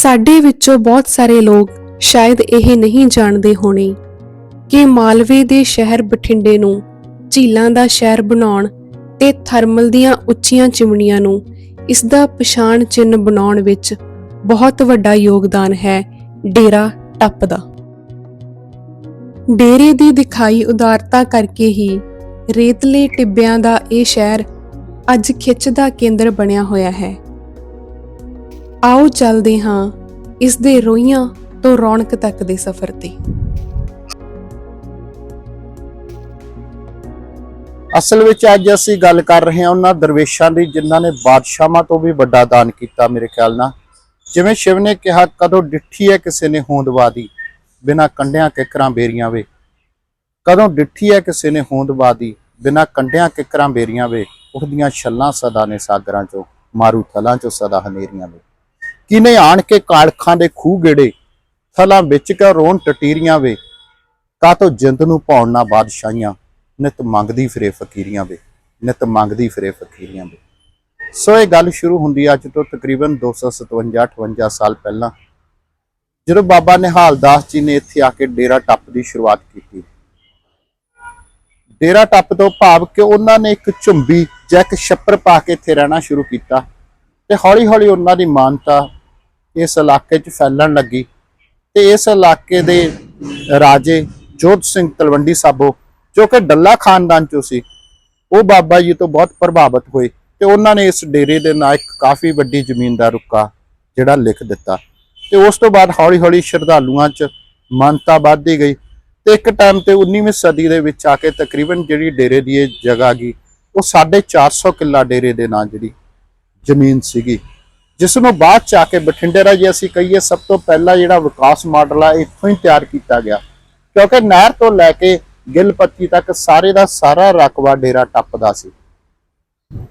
ਸਾਡੇ ਵਿੱਚੋਂ ਬਹੁਤ ਸਾਰੇ ਲੋਕ ਸ਼ਾਇਦ ਇਹ ਨਹੀਂ ਜਾਣਦੇ ਹੋਣੇ ਕਿ ਮਾਲਵੇ ਦੇ ਸ਼ਹਿਰ ਬਠਿੰਡੇ ਨੂੰ ਝੀਲਾਂ ਦਾ ਸ਼ਹਿਰ ਬਣਾਉਣ ਤੇ ਥਰਮਲ ਦੀਆਂ ਉੱਚੀਆਂ ਚਿਮਨੀਆਂ ਨੂੰ ਇਸ ਦਾ ਪਛਾਣ ਚਿੰਨ੍ਹ ਬਣਾਉਣ ਵਿੱਚ ਬਹੁਤ ਵੱਡਾ ਯੋਗਦਾਨ ਹੈ ਡੇਰਾ ਟੱਪ ਦਾ। ਡੇਰੇ ਦੀ ਦਿਖਾਈ ਉਦਾਰਤਾ ਕਰਕੇ ਹੀ ਰੇਤਲੇ ਟਿੱਬਿਆਂ ਦਾ ਇਹ ਸ਼ਹਿਰ ਅੱਜ ਖਿੱਚ ਦਾ ਕੇਂਦਰ ਬਣਿਆ ਹੋਇਆ ਹੈ। ਆਓ ਚੱਲਦੇ ਹਾਂ ਇਸ ਦੇ ਰੋਈਆਂ ਤੋਂ ਰੌਣਕ ਤੱਕ ਦੇ ਸਫ਼ਰ ਤੇ। ਅਸਲ ਵਿੱਚ ਅੱਜ ਅਸੀਂ ਗੱਲ ਕਰ ਰਹੇ ਹਾਂ ਉਹਨਾਂ ਦਰਵੇਸ਼ਾਂ ਦੀ, ਜਿਨ੍ਹਾਂ ਨੇ ਬਾਦਸ਼ਾਹਾਂ ਤੋਂ ਵੀ ਵੱਡਾ ਦਾਨ ਕੀਤਾ ਮੇਰੇ ਖਿਆਲ ਨਾਲ। ਜਿਵੇਂ ਸ਼ਿਵ ਨੇ ਕਿਹਾ, ਕਦੋਂ ਡਿੱਠੀ ਹੈ ਕਿਸੇ ਨੇ ਹੋਂਦਵਾਦੀ ਬਿਨਾ ਕੰਡਿਆਂ ਕਿਕਰਾਂ ਬੇਰੀਆਂ ਵੇ। ਕਦੋਂ ਡਿੱਠੀ ਹੈ ਕਿਸੇ ਨੇ ਹੋਂਦਵਾਦੀ ਬਿਨਾ ਕੰਡਿਆਂ ਕਿਕਰਾਂ ਬੇਰੀਆਂ ਵੇ। ਉਹਦੀਆਂ ਛੱਲਾਂ ਸਦਾ ਨੇ ਸਾਗਰਾਂ ਚੋਂ, ਮਾਰੂ ਥਲਾਂ ਚੋਂ ਸਦਾ ਹਨੇਰੀਆਂ ਵੇ। ਕਿਨੇ ਆਣ ਕੇ ਕਾਲਖਾਂ ਦੇ ਖੂਹ ਗੇੜੇ, ਥਲਾਂ ਵਿੱਚ ਕਾ ਰੋਣ ਟਟੀਰੀਆਂ ਵੇ? ਕਾ ਤੋ ਜਿੰਦ ਨੂੰ ਪਾਉਣ ਨਾ ਬਾਦਸ਼ਾਹੀਆਂ, ਨਿਤ ਮੰਗਦੀ ਫਿਰੇ ਫਕੀਰੀਆਂ ਵੇ, ਨਿਤ ਮੰਗਦੀ ਫਿਰੇ ਫਕੀਰੀਆਂ ਵੇ। ਸੋ ਇਹ ਗੱਲ ਸ਼ੁਰੂ ਹੁੰਦੀ ਅੱਜ ਤੋਂ ਤਕਰੀਬਨ 257 58 ਸਾਲ ਪਹਿਲਾਂ, ਜਦੋਂ ਬਾਬਾ ਨਿਹਾਲ ਦਾਸ ਜੀ ਨੇ ਇੱਥੇ ਆ ਕੇ ਡੇਰਾ ਟੱਪ ਦੀ ਸ਼ੁਰੂਆਤ ਕੀਤੀ। ਡੇਰਾ ਟੱਪ ਤੋਂ ਭਾਵ ਕਿ ਉਹਨਾਂ ਨੇ ਇੱਕ ਝੁੰਬੀ ਜਾਂ ਇੱਕ ਛੱਪਰ ਪਾ ਕੇ ਇੱਥੇ ਰਹਿਣਾ ਸ਼ੁਰੂ ਕੀਤਾ ਤੇ ਹੌਲੀ ਹੌਲੀ ਉਹਨਾਂ ਦੀ ਮਾਨਤਾ ਇਸ ਇਲਾਕੇ 'ਚ ਫੈਲਣ ਲੱਗੀ ਤੇ ਇਸ ਇਲਾਕੇ ਦੇ ਰਾਜੇ ਜੋਧ ਸਿੰਘ ਤਲਵੰਡੀ ਸਾਬੋ, ਜੋ ਕਿ ਡੱਲਾ ਖਾਨਦਾਨ ਚੋਂ ਸੀ, ਉਹ ਬਾਬਾ ਜੀ ਤੋਂ ਬਹੁਤ ਪ੍ਰਭਾਵਿਤ ਹੋਏ ਤੇ ਉਹਨਾਂ ਨੇ ਇਸ ਡੇਰੇ ਦੇ ਨਾਲ ਇੱਕ ਕਾਫੀ ਵੱਡੀ ਜ਼ਮੀਨ ਦਾ ਰੁੱਕਾ ਜਿਹੜਾ ਲਿਖ ਦਿੱਤਾ ਤੇ ਉਸ ਤੋਂ ਬਾਅਦ ਹੌਲੀ-ਹੌਲੀ ਸ਼ਰਧਾਲੂਆਂ 'ਚ ਮਾਨਤਾ ਵੱਧਦੀ ਗਈ ਤੇ ਇੱਕ ਟਾਈਮ ਤੇ 19ਵੀਂ ਸਦੀ ਦੇ ਵਿੱਚ ਆ ਕੇ ਤਕਰੀਬਨ ਜਿਹੜੀ ਡੇਰੇ ਦੀ ਇਹ ਜਗ੍ਹਾ ਗਈ ਉਹ 450 ਕਿੱਲਾ ਡੇਰੇ ਦੇ ਨਾਂ ਜਿਹੜੀ ਜ਼ਮੀਨ ਸੀਗੀ। ਜਿਸ ਨੂੰ ਬਾਅਦ ਚ ਆ ਕੇ ਬਠਿੰਡੇ ਦਾ ਜੇ ਅਸੀਂ ਕਹੀਏ ਸਭ ਤੋਂ ਪਹਿਲਾ ਜਿਹੜਾ ਵਿਕਾਸ ਮਾਡਲ ਆ ਇੱਥੋਂ ਹੀ ਤਿਆਰ ਕੀਤਾ ਗਿਆ। ਕਿਉਂਕਿ ਨਹਿਰ ਤੋਂ ਲੈ ਕੇ ਗਿੱਲਪੱਤੀ ਤੱਕ ਸਾਰੇ ਦਾ ਸਾਰਾ ਰਕਬਾ ਡੇਰਾ ਟੱਪਦਾ ਸੀ।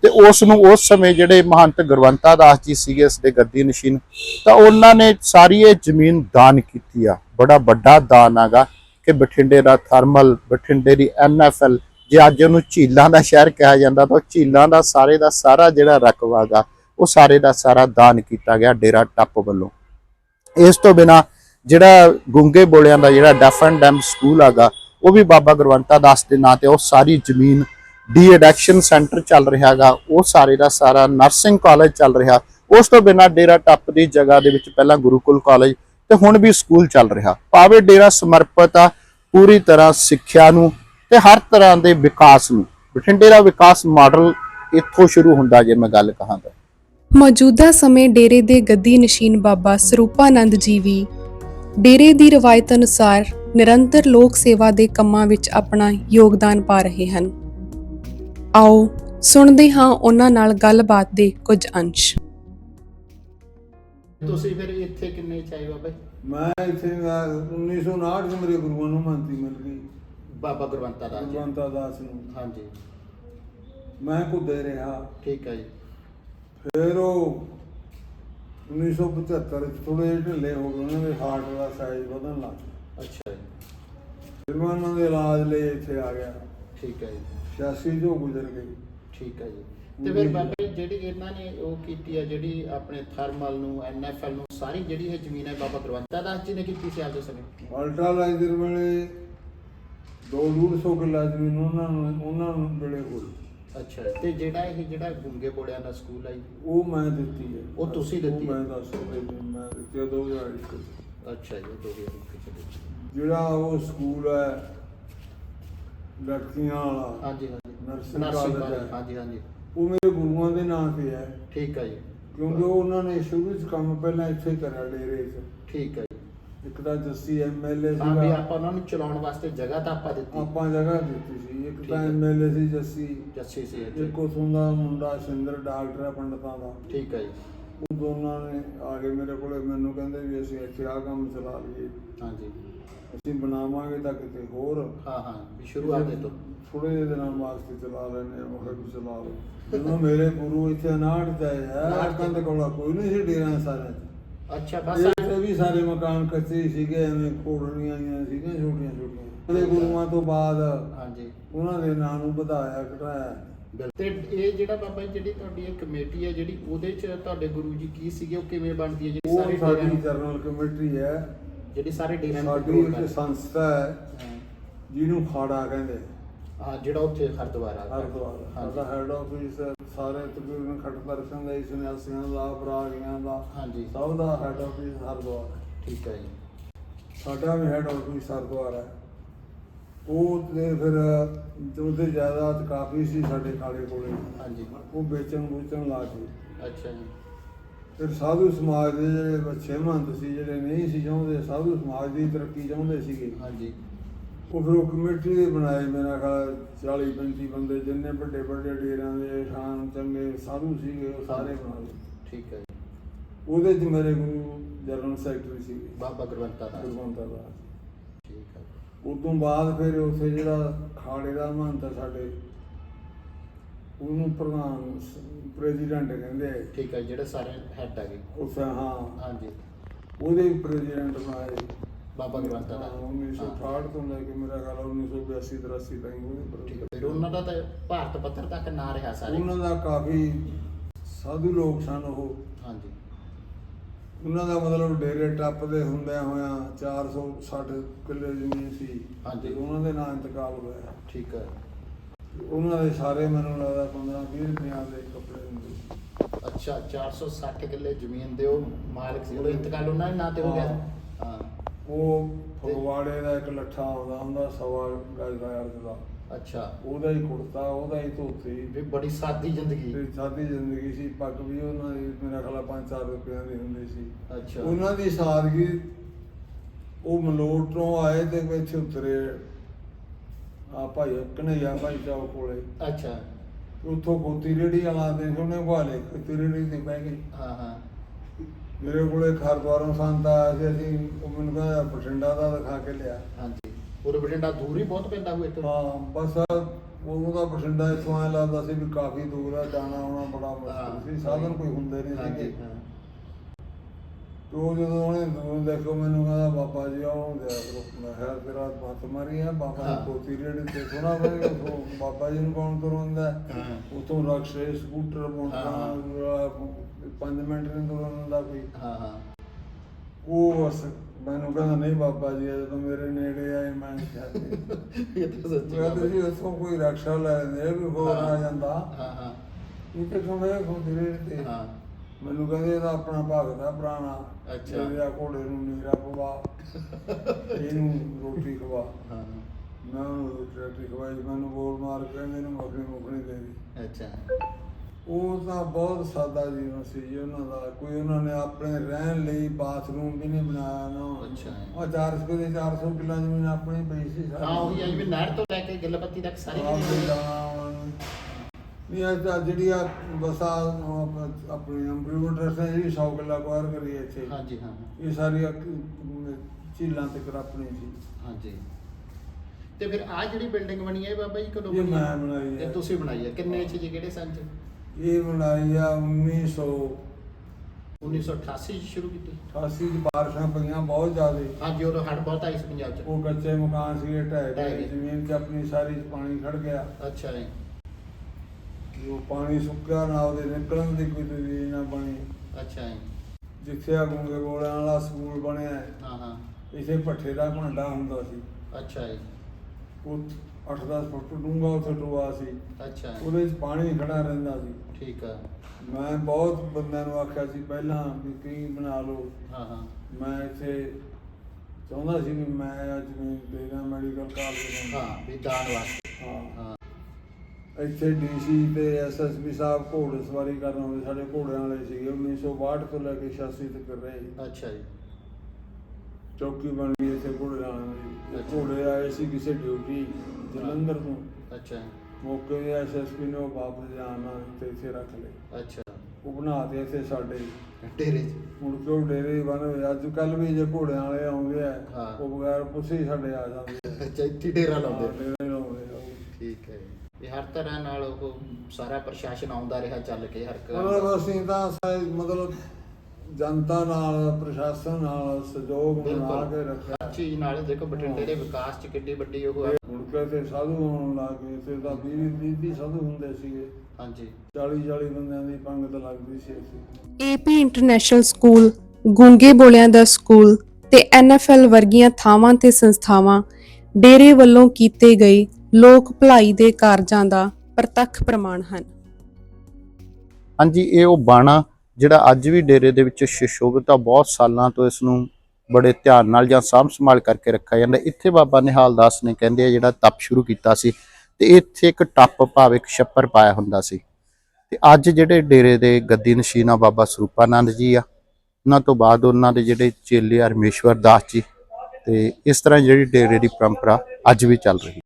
ਤੇ ਉਸ ਨੂੰ ਉਸ ਸਮੇਂ ਜਿਹੜੇ ਮਹੰਤ ਗੁਰਵੰਤਾ ਦਾਸ ਜੀ ਸੀਗੇ, ਇਸ ਦੇ ਗੱਦੀ ਨਸ਼ੀਨ, ਤਾਂ ਉਹਨਾਂ ਨੇ ਸਾਰੀ ਇਹ ਜ਼ਮੀਨ ਦਾਨ ਕੀਤੀ ਆ। ਬੜਾ ਵੱਡਾ ਦਾਨ ਆਗਾ ਕਿ ਬਠਿੰਡੇ ਦਾ ਥਰਮਲ, ਬਠਿੰਡੇ ਦੀ ਐਨਐਫਐਲ ਜੇ ਅੱਜ ਉਹਨੂੰ ਝੀਲਾਂ ਦਾ ਸ਼ਹਿਰ ਕਿਹਾ ਜਾਂਦਾ, ਤਾਂ ਉਹ ਝੀਲਾਂ ਦਾ ਸਾਰੇ ਦਾ ਸਾਰਾ ਜਿਹੜਾ ਰਕਬਾ ਗਾ ਉਹ ਸਾਰੇ ਦਾ ਸਾਰਾ ਦਾਨ ਕੀਤਾ ਗਿਆ ਡੇਰਾ ਟੱਪ ਵੱਲੋਂ। ਇਸ ਤੋਂ ਬਿਨਾ ਜਿਹੜਾ ਗੁੰਗੇ ਬੋਲਿਆਂ ਦਾ ਜਿਹੜਾ ਡੈਫ ਐਂਡ ਡੈਮ ਸਕੂਲ ਹੈਗਾ, ਉਹ ਵੀ ਬਾਬਾ ਗੁਰਵੰਤਾ ਦਾਸ ਦੇ ਨਾਂ ਤੇ ਉਹ ਸਾਰੀ ਜ਼ਮੀਨ ਡੀ ਐਡੈਕਸ਼ਨ ਸੈਂਟਰ ਚੱਲ ਰਿਹਾ ਰਿਹਾਗਾ ਉਹ ਸਾਰੇ ਦਾ ਸਾਰਾ ਨਰਸਿੰਗ ਕਾਲਜ ਚੱਲ ਰਿਹਾ। ਉਸ ਤੋਂ ਬਿਨਾ ਡੇਰਾ ਟੱਪ ਦੀ ਜਗ੍ਹਾ ਦੇ ਵਿੱਚ ਪਹਿਲਾਂ ਗੁਰੂਕੁਲ ਕਾਲਜ ਤੇ ਹੁਣ ਵੀ ਸਕੂਲ ਚੱਲ ਰਿਹਾ। ਭਾਵੇਂ ਡੇਰਾ ਸਮਰਪਿਤ ਆ, ਪੂਰੀ ਤਰ੍ਹਾਂ ਸਿੱਖਿਆ ਨੂੰ ਤੇ ਹਰ ਤਰ੍ਹਾਂ ਦੇ ਵਿਕਾਸ ਨੂੰ। ਬਠਿੰਡੇ ਦਾ ਵਿਕਾਸ ਮਾਡਲ ਇੱਥੋਂ ਸ਼ੁਰੂ ਹੁੰਦਾ ਜੇ ਮੈਂ ਗੱਲ ਕਹਾਂ ਤਾਂ। ਮੌਜੂਦਾ ਸਮੇਂ ਡੇਰੇ ਦੇ ਗੱਦੀ ਨਸ਼ੀਨ ਬਾਬਾ ਸਰੂਪਾਨੰਦ ਜੀ ਵੀ। ਡੇਰੇ ਦੀ ਰਵਾਇਤ ਅਨੁਸਾਰ ਨਿਰੰਤਰ ਲੋਕ ਸੇਵਾ ਦੇ ਕੰਮਾਂ ਵਿੱਚ ਆਪਣਾ ਯੋਗਦਾਨ ਪਾ ਰਹੇ ਹਨ। ਆਓ ਸੁਣਦੇ ਹਾਂ ਉਹਨਾਂ ਨਾਲ ਗੱਲਬਾਤ ਦੇ ਕੁਝ ਅੰਸ਼। ਤੁਸੀਂ ਫਿਰ ਇੱਥੇ ਕਿੰਨੇ ਚਾਹੇ ਬਾਬਾ ਮੈਂ ਇੱਥੇ ਦਾ 1959 ਚ ਮੇਰੇ ਗੁਰੂਆਂ ਨੂੰ ਮੰਨਤੀ ਮਿਲ ਗਈ। ਬਾਬਾ ਗੁਰਵੰਤਾ ਦਾਸ ਜੀ। ਗੁਰਵੰਤਾ ਦਾਸ ਨੂੰ। ਹਾਂਜੀ। ਮੈਂ ਘੁੱਦੇ ਰਿਹਾ। ਠੀਕ ਹੈ ਜੀ। ਫਿਰ ਉਹ 1975 ਚ ਥੋੜੇ ਢਿੱਲੇ ਹੋ ਗਏ ਉਹਨਾਂ ਦੇ ਹਾਰਟ ਦਾ ਸਾਈਜ਼ ਵਧਣ ਲੱਗ ਗਿਆ। ਅੱਛਾ ਜੀ। ਫਿਰ ਮੈਂ ਉਹਨਾਂ ਦੇ ਇਲਾਜ ਲਈ ਇੱਥੇ ਆ ਗਿਆ। ਠੀਕ ਹੈ ਜੀ। 86 ਜੋ ਗੁਜ਼ਰ ਗਈ ਠੀਕ ਹੈ ਜੀ। ਤੇ ਫਿਰ ਬਾਬਾ ਜੀ ਜਿਹੜੀ ਇਹਨਾਂ ਨੇ ਉਹ ਕੀਤੀ ਆ ਜਿਹੜੀ ਆਪਣੇ ਥਰਮਲ ਨੂੰ ਐਨਐਫਐਲ ਨੂੰ ਸਾਰੀ ਜਿਹੜੀ ਇਹ ਜ਼ਮੀਨ ਹੈ ਬਾਬਾ ਗੁਰਵੰਤਾ ਦਾਸ ਜੀ ਨੇ ਕੀਤੀ ਸੀ ਆਪਦੇ ਸਮੇਂ। ਅਲਟਰਾਲਾਈਜ਼ਰ ਵੇਲੇ 2-200 ਕਿੱਲਾ ਜ਼ਮੀਨ ਉਹਨਾਂ ਨੂੰ ਉਹਨਾਂ ਨੂੰ ਵੇਲੇ ਹੋਈ ਅੱਛਾ ਤੇ ਜਿਹੜਾ ਇਹ ਜਿਹੜਾ ਗੁੰਗੇ ਬੋੜਿਆਂ ਦਾ ਸਕੂਲ ਹੈ ਜੀ, ਉਹ ਮੈਂ ਦਿੱਤੀ ਹੈ। ਉਹ ਤੁਸੀਂ ਦਿੱਤੀ ਹੈ? ਮੈਂ ਦੱਸ ਰਿਹਾ ਮੈਂ ਦਿੱਤੀ 2001 ਚ। ਅੱਛਾ ਜੀ ਉਹ 2001 ਚ ਦਿੱਤੀ। ਜਿਹੜਾ ਉਹ ਸਕੂਲ ਹੈ ਲੜਕੀਆਂ ਵਾਲਾ ਹਾਂਜੀ ਹਾਂਜੀ। ਨਰਸਿੰਗ ਨਰਸਿੰਗ ਕਾਲਜ ਹੈ। ਹਾਂਜੀ ਹਾਂਜੀ। ਉਹ ਮੇਰੇ ਗੁਰੂਆਂ ਦੇ ਨਾਂ ਤੇ ਹੈ। ਠੀਕ ਹੈ ਜੀ। ਕਿਉਂਕਿ ਉਹ ਉਹਨਾਂ ਨੇ ਸ਼ੁਰੂ ਚ ਕੰਮ ਪਹਿਲਾਂ ਇੱਥੇ ਕਰਿਆ ਡੇਰੇ 'ਚ। ਠੀਕ ਹੈ ਇੱਕ ਤਾਂ ਜੱਸੀ ਐਮਐਲਏ ਹਾਂ ਵੀ ਸੀਗਾ। ਆਪਾਂ ਉਹਨਾਂ ਨੂੰ ਚਲਾਉਣ ਵਾਸਤੇ ਜਗ੍ਹਾ ਤਾਂ ਆਪਾਂ ਦਿੱਤੀ। ਆਪਾਂ ਜਗ੍ਹਾ ਦਿੱਤੀ ਸੀ। ਇੱਕ ਠੀਕ ਤਾਂ ਹੈ। ਐਮਐਲਏ ਸੀ ਜੱਸੀ। ਜੱਸੀ ਸੀ ਇੱਥੇ। ਇੱਕ ਉਥੋਂ ਦਾ ਮੁੰਡਾ ਸਿੰਦਰ ਡਾਕਟਰ ਹੈ ਪੰਡਤਾਂ ਦਾ। ਠੀਕ ਹੈ ਜੀ। ਉਹ ਦੋਨਾਂ ਨੇ ਆ ਕੇ ਮੇਰੇ ਕੋਲੇ ਮੈਨੂੰ ਕਹਿੰਦੇ ਵੀ ਅਸੀਂ ਇੱਥੇ ਆ ਕੰਮ ਚਲਾ ਲਈਏ। ਹਾਂਜੀ। ਅਸੀਂ ਬਣਾਵਾਂਗੇ ਤਾਂ ਕਿਤੇ ਹੋਰ। ਹਾਂ ਹਾਂ। ਵੀ ਸ਼ੁਰੂਆਤ ਦੇ ਤੋਂ। ਥੋੜੇ ਜਿਹੇ ਦਿਨਾਂ ਵਾਸਤੇ ਚਲਾ ਮੈਂ ਕਿਹਾ ਵੀ ਚਲਾ ਲਓ। ਜਦੋਂ ਮੇਰੇ ਗੁਰੂ ਇੱਥੇ ਅਨਾਹਠ ਚ ਆਏ ਆ। ਕੰਦ ਕੋਲਾ ਕੋਈ ਨਹੀਂ ਸੀ ਡੇਰਾ ਸਾਰੇ ਅੱਛਾ ਬਸ ਇਹ ਵੀ ਸਾਰੇ ਮਕਾਨ ਕੱਚੇ ਹੀ ਸੀਗੇ ਐਵੇਂ ਕੋੜਨੀਆਂ ਜੀਆਂ ਸੀਗੀਆਂ ਛੋਟੀਆਂ ਛੋਟੀਆਂ। ਉਹਦੇ ਗੁਰੂਆਂ ਤੋਂ ਬਾਅਦ ਹਾਂਜੀ। ਉਹਨਾਂ ਦੇ ਨਾਂ ਨੂੰ ਵਧਾਇਆ ਘਟਾਇਆ। ਤੇ ਇਹ ਜਿਹੜਾ ਬਾਬਾ ਜੀ ਜਿਹੜੀ ਤੁਹਾਡੀ ਇਹ ਕਮੇਟੀ ਹੈ ਜਿਹੜੀ ਉਹਦੇ ਚ ਤੁਹਾਡੇ ਗੁਰੂ ਜੀ ਕੀ ਸੀਗੇ ਉਹ ਕਿਵੇਂ ਬਣਦੀ ਹੈ? ਜਿਹੜੀ ਸਾਰੇ ਸਾਡੀ ਜਰਨਲ ਕਮੇਟੀ ਹੈ। ਜਿਹੜੀ ਸਾਰੇ ਡੇਰਿਆਂ ਨੂੰ ਕਰਦੀ ਸੰਸਥਾ ਹੈ। ਜਿਹਨੂੰ ਖਾੜਾ ਕਹਿੰਦੇ। ਹਾਂ ਜਿਹੜਾ ਉੱਥੇ ਹਰਦੁਆਰ ਆ। ਹਰਦੁਆਰ। ਸਾਡਾ ਹੈਡ ਆਫਿਸ ਸਾਰੇ ਤਕਰੀਬਨ ਖਟਕਰ ਸਿੰਘ ਦੇ ਸੰਨਿਆਸੀਆਂ ਦਾ ਬਰਾਗੀਆਂ ਦਾ ਹਾਂਜੀ। ਸਭ ਦਾ ਹੈਡ ਆਫਿਸ ਹਰਦੁਆਰ ਹੈ। ਠੀਕ ਹੈ ਜੀ। ਸਾਡਾ ਵੀ ਹੈਡ ਆਫਿਸ ਹਰਦੁਆਰ ਹੈ। ਉਹ ਤੇ ਫਿਰ ਉਹਦੇ ਜਾਇਦਾਦ ਕਾਫੀ ਸੀ ਸਾਡੇ ਖਾੜੇ ਕੋਲੇ। ਹਾਂਜੀ। ਉਹ ਵੇਚਣ ਵੂਚਣ ਲਾ ਕੇ। ਅੱਛਾ ਜੀ। ਫਿਰ ਸਾਧੂ ਸਮਾਜ ਦੇ ਜਿਹੜੇ ਬੱਚੇ ਮੰਦ ਸੀ ਜਿਹੜੇ ਨਹੀਂ ਸੀ ਚਾਹੁੰਦੇ ਸਾਧੂ ਸਮਾਜ ਦੀ ਤਰੱਕੀ ਚਾਹੁੰਦੇ ਸੀਗੇ। ਹਾਂਜੀ। ਉਹ ਫਿਰ ਉਹ ਕਮੇਟੀ ਦੇ ਬਣਾਏ ਮੇਰਾ ਖਿਆਲ 40 35 ਬੰਦੇ ਜਿੰਨੇ ਵੱਡੇ ਵੱਡੇ ਡੇਰਿਆਂ ਦੇ ਖਾਨ ਚੰਗੇ ਸਾਧੂ ਸੀਗੇ ਉਹ ਸਾਰੇ ਬਣਾ ਲਏ ਠੀਕ ਹੈ ਜੀ। ਉਹਦੇ 'ਚ ਮੇਰੇ ਗੁਰੂ ਜਨਰਲ ਸੈਕਟਰੀ ਸੀਗੇ। ਬਾਬਾ ਗੁਰਵੰਤਾ ਦਾ ਗੁਰਮੰਤਾ ਦਾ ਠੀਕ ਹੈ ਉਦੋਂ ਬਾਅਦ ਫਿਰ ਉੱਥੇ ਜਿਹੜਾ ਖਾੜੇ ਦਾ ਮਹੰਤ ਸਾਡੇ ਉਹਨੂੰ ਪ੍ਰਧਾਨ ਪ੍ਰੈਜ਼ੀਡੈਂਟ ਕਹਿੰਦੇ ਆ ਠੀਕ ਹੈ ਜਿਹੜੇ ਸਾਰੇ ਹੈਡ ਹੈਗੇ ਉਸ ਹਾਂ। ਹਾਂਜੀ। ਉਹਦੇ ਪ੍ਰੈਜ਼ੀਡੈਂਟ ਬਣਾਏ। ਬਾਬਾ ਗੁਰਵੰਤਾ ਦਾ ਹਾਂ, 1968 ਤੋਂ ਲੈ ਕੇ ਮੇਰਾ ਖਿਆਲ 1982 83 ਤਾਈਂ ਉਹਦੇ ਠੀਕ ਹੈ ਪਰ ਫਿਰ ਉਹਨਾਂ ਦਾ ਤਾਂ ਭਾਰਤ ਪੱਧਰ ਤੱਕ ਨਾਂ ਰਿਹਾ ਸਾਰੇ। ਉਹਨਾਂ ਦਾ ਕਾਫੀ ਸਾਧੂ ਲੋਕ ਸਨ ਉਹ। ਹਾਂਜੀ। ਉਹਨਾਂ ਦਾ ਮਤਲਬ ਡੇਰੇ ਟੱਪਦੇ ਹੁੰਦਿਆਂ ਹੋਇਆਂ 460 ਕਿੱਲੇ ਜ਼ਮੀਨ ਸੀ ਹਾਂਜੀ। ਉਹਨਾਂ ਦੇ ਨਾਂ ਇੰਤਕਾਲ ਹੋਇਆ। ਠੀਕ ਹੈ। ਉਹਨਾਂ ਦੇ ਸਾਰੇ ਮੈਨੂੰ ਲੱਗਦਾ 15 20 ਰੁਪਈਆਂ ਦੇ ਕੱਪੜੇ ਹੁੰਦੇ। ਅੱਛਾ 460 ਕਿੱਲੇ ਜ਼ਮੀਨ ਦੇ ਉਹ ਮਾਲਕ ਸੀ। ਉਹਦਾ ਇੰਤਕਾਲ ਉਹਨਾਂ ਦੇ ਨਾਂ ਤੇ ਹੋ ਗਿਆ। ਹਾਂ। ਉਹ ਫਗਵਾੜੇ ਦਾ ਇੱਕ ਲੱਠਾ ਆਉਂਦਾ ਹੁੰਦਾ ਸਵਾ ਦਾ ਅਰਜ਼ ਦਾ। ਅੱਛਾ। ਉਹਦਾ ਹੀ ਕੁੜਤਾ ਉਹਦਾ ਹੀ ਧੋਤੀ। ਵੀ ਬੜੀ ਸਾਦੀ ਜ਼ਿੰਦਗੀ। ਤੇ ਸਾਦੀ ਜ਼ਿੰਦਗੀ ਸੀ ਪੱਗ ਵੀ ਉਹਨਾਂ ਦੀ ਮੇਰਾ ਖਿਆਲ 5-4 ਰੁਪਈਆਂ ਦੀ ਹੁੰਦੀ ਸੀ। ਅੱਛਾ। ਉਹਨਾਂ ਦੀ ਸਾਦਗੀ ਉਹ ਮਲੋਟ ਤੋਂ ਆਏ ਤੇ ਇੱਥੇ ਉਤਰੇ ਆ ਭਾਈ ਕਨਈਆ ਭਾਈ ਚੌਕ ਕੋਲੇ। ਅੱਛਾ। ਉੱਥੋਂ ਖੋਤੀ ਰੇੜੀ ਵਾਲਾ ਦੇ ਉਹਨੇ ਗਵਾਲੇ ਖੋਤੀ ਰੇੜੀ ਤੇ ਬਹਿ ਹਾਂ ਹਾਂ। ਮੇਰੇ ਕੋਲੇ ਖਰਦੁਆਰੋਂ ਸੰਤ ਆਇਆ ਸੀ ਅਸੀਂ ਉਹ ਮੈਨੂੰ ਕਹਿੰਦਾ ਬਠਿੰਡਾ ਦਾ ਦਿਖਾ ਕੇ ਲਿਆ। ਹਾਂਜੀ। ਉਹ ਬਠਿੰਡਾ ਦੂਰ ਹੀ ਬਹੁਤ ਪੈਂਦਾ ਹੋਏ ਤੋਂ ਹਾਂ ਬਸ ਉਦੋਂ ਦਾ ਬਠਿੰਡਾ ਇੱਥੋਂ ਐ ਲੱਗਦਾ ਸੀ ਵੀ ਕਾਫੀ ਦੂਰ ਆ ਜਾਣਾ ਆਉਣਾ ਬੜਾ ਮੁਸ਼ਕਲ ਸੀ ਸਾਧਨ ਕੋਈ ਹੁੰਦੇ ਨਹੀਂ ਸੀਗੇ। ਤੇ ਉਹ ਜਦੋਂ ਉਹਨੇ ਦੂਰ ਦੇਖੋ ਮੈਨੂੰ ਕਹਿੰਦਾ ਬਾਬਾ ਜੀ ਆਉਂ ਦਿਆ ਕਰੋ ਮੈਂ ਕਿਹਾ ਤੇਰਾ ਮੱਤ ਮਾਰੀ ਆ ਬਾਬਾ ਹਾਂ। ਦੀ ਪੋਤੀ ਰੇੜੀ ਤੇ ਸੁਣਾ ਬਈ ਉਹ ਬਾਬਾ ਜੀ ਨੂੰ ਕੌਣ ਤੁਰਉਂਦਾ ਹਾਂ। ਉਤੋਂ ਰਕਸ਼ੇ ਸਕੂਟਰ ਮੋਟਰਾਂ 5 ਮਿੰਟ ਨਹੀਂ ਤੁਰਨ ਦਾ ਕੋਈ। ਹਾਂ ਹਾਂ। ਉਹ ਬਸ ਮੈਨੂੰ ਕਹਿੰਦਾ ਨਹੀਂ ਬਾਬਾ ਜੀ ਜਦੋਂ ਮੇਰੇ ਨੇੜੇ ਆਏ ਮੈਂ ਕਿਹਾ ਇਹ ਤਾਂ ਸੱਚੀ ਹੈ। ਕੋਈ ਰਕਸ਼ਾ ਲੈ ਲੈਂਦੇ ਵੀ ਹੋਰ ਆ ਜਾਂਦਾ। ਹਾਂ ਹਾਂ। ਇਹ ਤੇ ਕਿਵੇਂ ਖੁਦ ਰੇੜੀ ਤੇ। ਹਾਂ। ਮੈਨੂੰ ਕਹਿੰਦੇ ਇਹਦਾ ਆਪਣਾ ਭਗਤ ਪੁਰਾਣਾ। ਅੱਛਾ। ਆ ਘੋੜੇ ਨੂੰ ਨੀਰਾ ਪਵਾ ਇਹਨੂੰ ਰੋਟੀ ਖਵਾ। ਹਾਂ। ਮੈਂ ਉਹਨੂੰ ਰੋਟੀ ਰਾਟੀ ਖਵਾਈ ਮੈਨੂੰ ਬੋਲ ਮਾਰ ਕੇ ਕਹਿੰਦੇ ਇਹਨੂੰ ਮੱਖਣੀ ਮੁਖਣੀ ਦੇ ਦੀ। ਅੱਛਾ। ਉਹ ਤਾਂ ਬਹੁਤ ਸਾਦਾ ਜੀਵਨ ਸੀ ਜੀ ਉਹਨਾਂ ਦਾ। ਕੋਈ ਉਹਨਾਂ ਨੇ ਆਪਣੇ ਰਹਿਣ ਲਈ ਬਾਥਰੂਮ ਵੀ ਨਹੀਂ ਬਣਾਇਆ ਨਾ। ਅੱਛਾ। ਉਹ 400 ਦੇ 400 ਕਿੱਲਾ ਜ਼ਮੀਨ ਆਪਣੀ ਪਈ ਸੀ ਸਾਰੀ। ਹਾਂ ਉਹੀ ਆ ਜਿਵੇਂ ਨਹਿਰ ਤੋਂ ਲੈ ਕੇ ਗਿੱਲਪੱਤੀ ਤੱਕ ਸਾਰੇ ਨਹੀਂ ਇਹ ਤਾਂ ਜਿਹੜੀ ਆ ਬਸਾ ਆਪਣੀ ਇੰਪਰੂਵਮੈਂਟ ਹੈ ਜਿਹੜੀ 100 ਕਿੱਲਾ ਕੁਆਰ ਕਰੀ ਹੈ ਇੱਥੇ। ਹਾਂਜੀ ਹਾਂ। ਇਹ ਸਾਰੀ ਇੱਕ, ਅਮ, ਝੀਲਾਂ ਤੇ ਆਪਣੀ ਸੀ। ਹਾਂਜੀ। ਤੇ ਫਿਰ ਆ ਜਿਹੜੀ ਬਿਲਡਿੰਗ ਬਣੀ ਹੈ ਬਾਬਾ ਜੀ ਕਦੋਂ ਇਹ ਬਣੀ ਮੈਂ ਬਣਾਈ ਹੈ। ਇਹ ਤੁਸੀਂ ਬਣਾਈ ਹੈ? ਕਿੰਨੇ ਚ ਜੀ ਕਿਹੜੇ ਸੰਨ ਚ? ਇਹ ਬਣਾਈ ਆ 1988 1988 ਚ ਸ਼ੁਰੂ ਕੀਤੀ। ਚ ਬਾਰਿਸ਼ਾਂ ਪਈਆਂ ਬਹੁਤ ਜ਼ਿਆਦੇ। ਹਾਂਜੀ ਉਦੋਂ ਹੜ ਬਹੁਤ ਆਈ ਸੀ ਪੰਜਾਬ ਚ। ਉਹ ਕੱਚੇ ਮਕਾਨ ਸੀ ਢਹਿ ਢਹਿ ਗਏ। ਗਏ। ਜ਼ਮੀਨ 'ਚ ਆਪਣੀ ਸਾਰੀ 'ਚ ਪਾਣੀ ਖੜ ਗਿਆ। ਅੱਛਾ ਜੀ। ਤੇ ਉਹ ਪਾਣੀ ਸੁੱਕਿਆ ਨਾ ਉਹਦੇ ਨਿਕਲਣ ਦੀ ਕੋਈ ਤਜਵੀਜ਼ ਨਾ ਬਣੀ। ਅੱਛਾ ਜੀ। ਜਿੱਥੇ ਆ ਗੁੰਗੇ ਗੋਲਿਆਂ ਵਾਲਾ ਸਕੂਲ ਬਣਿਆ ਹੈ, ਹਾਂ ਹਾਂ। ਇੱਥੇ ਭੱਠੇ ਦਾ ਭਾਂਡਾ ਹੁੰਦਾ ਸੀ। ਅੱਛਾ ਜੀ। ਉਹ 8-10 ਫੁੱਟ ਡੂੰਘਾ ਉੱਥੇ ਟੋਆ ਸੀ। ਅੱਛਾ ਜੀ। ਉਹਦੇ 'ਚ ਪਾਣੀ ਖੜਾ ਰਹਿੰਦਾ ਸੀ। ਠੀਕ ਆ। ਮੈਂ ਬਹੁਤ ਬੰਦਿਆਂ ਨੂੰ ਆਖਿਆ ਸੀ ਪਹਿਲਾਂ ਵੀ ਕੀ ਬਣਾ ਲਓ। ਹਾਂ ਹਾਂ। ਮੈਂ ਇੱਥੇ ਚਾਹੁੰਦਾ ਸੀ ਵੀ ਮੈਂ ਅੱਜ ਵੀ ਦੇਣਾ ਮੈਡੀਕਲ ਕਾਲਜ ਹਾਂ ਵੀ ਦਾਨ ਵਾਸਤੇ। ਹਾਂ। ਹਾਂ। ਇੱਥੇ ਡੀਸੀ ਤੇ ਐਸਐਸਪੀ ਸਾਹਿਬ ਘੋੜੇ ਸਵਾਰੀ ਕਰਨ ਆਉਂਦੇ ਸਾਡੇ ਘੋੜਿਆਂ ਵਾਲੇ ਸੀਗੇ 1962 ਤੋਂ ਲੈ ਕੇ 86 ਤੱਕ ਰਹੇ ਅੱਛਾ ਜੀ। ਚੌਕੀ ਬਣ ਗਈ ਇੱਥੇ ਘੋੜੇ ਵਾਲਿਆਂ ਦੀ। ਘੋੜੇ ਆਏ ਸੀ ਕਿਸੇ ਡਿਊਟੀ ਜਲੰਧਰ ਤੋਂ। ਅੱਛਾ ਮੌਕੇ ਤੇ ਐਸਐਸਪੀ ਨੇ ਉਹ ਵਾਪਸ ਜਾਣਾ ਤੇ ਇੱਥੇ ਰੱਖ ਲਏ। ਅੱਛਾ। ਉਹ ਬਣਾ ਤੇ ਇੱਥੇ ਸਾਡੇ। ਡੇਰੇ ਚ। ਮੁੜ ਕੇ ਉਹ ਡੇਰੇ ਬਣ ਹੋਏ ਅੱਜ ਕੱਲ ਵੀ ਜੇ ਘੋੜਿਆਂ ਵਾਲੇ ਆਉਂਦੇ ਆ। ਉਹ ਬਗੈਰ ਪੁੱਛੇ ਸਾਡੇ ਆ ਜਾਂਦੇ ਆ। ਇੱਥੇ ਡੇਰੇ ਲਾਉਂਦੇ ਆ ਉਹ। ਠੀਕ ਹੈ ਜੀ। ਇਹ ਹਰ ਤਰ੍ਹਾਂ ਨਾਲ ਉਹ ਸਾਰਾ ਪ੍ਰਸ਼ਾਸਨ ਆਉਂਦਾ ਰਿਹਾ ਚੱਲ ਕੇ ਹਰ ਇੱਕ ਮਤਲਬ ਅਸੀਂ ਤਾਂ ਸਾ- ਮਤਲਬ ਜਨਤਾ ਨਾਲ ਪ੍ਰਸ਼ਾਸਨ ਨਾਲ ਸਹਿਯੋਗ ਬਣਾ ਕੇ ਰੱਖਿਆ। ਹਰ ਚੀਜ਼ ਨਾਲ ਦੇਖੋ ਬਠਿੰਡੇ ਦੇ ਵਿਕਾਸ ਚ ਕਿੱਡੀ ਵੱਡੀ ਉਹ ਹੈ ਮੁੜ ਕਿਤੇ ਸਾਧੂ ਹੋਣ ਲੱਗੇ ਤੇ ਤਾਂ 20 20 ਸਾਧੂ ਹੁੰਦੇ ਸੀਗੇ। ਹਾਂਜੀ। 40 40 ਬੰਦਿਆਂ ਦੀ ਪੰਗਤ ਲੱਗਦੀ ਸੀ ਇੱਥੇ। ਏਪੀ ਇੰਟਰਨੈਸ਼ਨਲ ਸਕੂਲ ਗੂੰਗੇ ਬੋਲਿਆਂ ਦਾ ਸਕੂਲ ਤੇ ਐਨਐਫਐਲ ਵਰਗੀਆਂ ਥਾਵਾਂ ਤੇ ਸੰਸਥਾਵਾਂ ਡੇਰੇ ਵੱਲੋਂ ਕੀਤੇ ਗਏ ਲੋਕ ਭਲਾਈ ਦੇ ਕਾਰਜਾਂ ਦਾ ਪ੍ਰਤੱਖ ਪ੍ਰਮਾਣ ਹਨ। ਹਾਂਜੀ, ਇਹ ਉਹ ਬਾਣਾ ਜਿਹੜਾ ਅੱਜ ਵੀ ਡੇਰੇ ਦੇ ਵਿੱਚ ਸ਼ਿਸ਼ੋਭਿਤ ਆ, ਬਹੁਤ ਸਾਲਾਂ ਤੋਂ ਇਸ ਨੂੰ ਬੜੇ ਧਿਆਨ ਨਾਲ ਜਾਂ ਸਾਂਭ ਸੰਭਾਲ ਕਰਕੇ ਰੱਖਿਆ ਜਾਂਦਾ। ਇੱਥੇ ਬਾਬਾ ਨਿਹਾਲ ਦਾਸ ਨੇ ਕਹਿੰਦੇ ਆ, ਜਿਹੜਾ ਤਪ ਸ਼ੁਰੂ ਕੀਤਾ ਸੀ ਤੇ ਇੱਥੇ ਇੱਕ ਟੱਪ ਭਾਵ ਇੱਕ ਛੱਪਰ ਪਾਇਆ ਹੁੰਦਾ ਸੀ। ਤੇ ਅੱਜ ਜਿਹੜੇ ਡੇਰੇ ਦੇ ਗੱਦੀ ਨਸ਼ੀਨਾ ਬਾਬਾ ਸਰੂਪਾਨੰਦ ਜੀ ਆ, ਉਹਨਾਂ ਤੋਂ ਬਾਅਦ ਉਹਨਾਂ ਦੇ ਜਿਹੜੇ ਚੇਲੇ ਆ, ਰਮੇਸ਼ਵਰ ਦਾਸ ਜੀ ਤੇ ਇਸ ਤਰ੍ਹਾਂ ਜਿਹੜੀ ਡੇਰੇ ਦੀ ਪਰੰਪਰਾ ਅੱਜ ਵੀ ਚੱਲ ਰਹੀ